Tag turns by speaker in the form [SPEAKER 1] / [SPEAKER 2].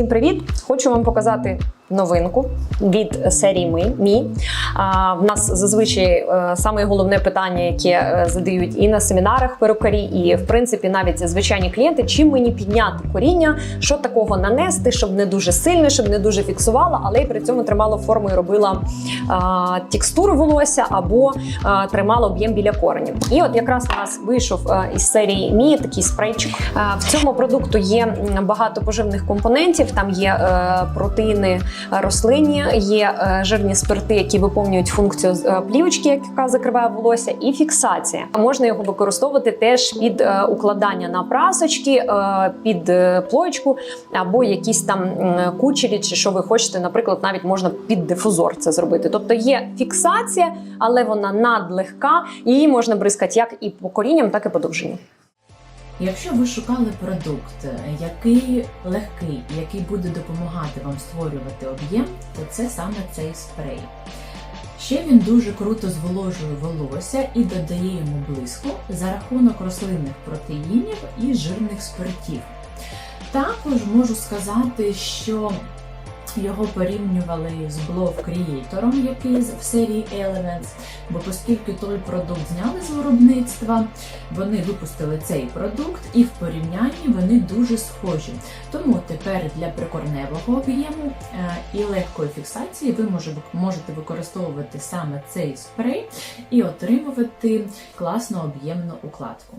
[SPEAKER 1] Всім привіт! Хочу вам показати новинку від серії Ми Мі. В нас зазвичай е, саме головне питання, яке е, задають і на семінарах перукарі, і в принципі навіть звичайні клієнти, чим мені підняти коріння, що такого нанести, щоб не дуже сильно, щоб не дуже фіксувала, але й при цьому тримала форму і робила текстуру волосся або тримала об'єм біля коренів. І от якраз у нас вийшов е, із серії Мі такий спрейчик. В цьому продукту є багато поживних компонентів. Там є протеїни рослинні, є е, жирні спирти, які виповнюють функцію е, плівочки, яка закриває волосся, і фіксація. Можна його використовувати теж під е, укладання на прасочки, під плоєчку або якісь там кучері, чи що ви хочете. Наприклад, навіть можна під дифузор це зробити. Тобто є фіксація, але вона надлегка. Її можна бризкати як і по корінням, так і по довжині.
[SPEAKER 2] Якщо ви шукали продукт, який легкий, який буде допомагати вам створювати об'єм, то це саме цей спрей. Ще він дуже круто зволожує волосся і додає йому блиску за рахунок рослинних протеїнів і жирних спиртів. Також можу сказати, що його порівнювали з Blow Creator, який в серії Elements, бо оскільки той продукт зняли з виробництва, вони випустили цей продукт і в порівнянні вони дуже схожі. Тому тепер для прикорневого об'єму е, і легкої фіксації ви можете використовувати саме цей спрей і отримувати класну об'ємну укладку.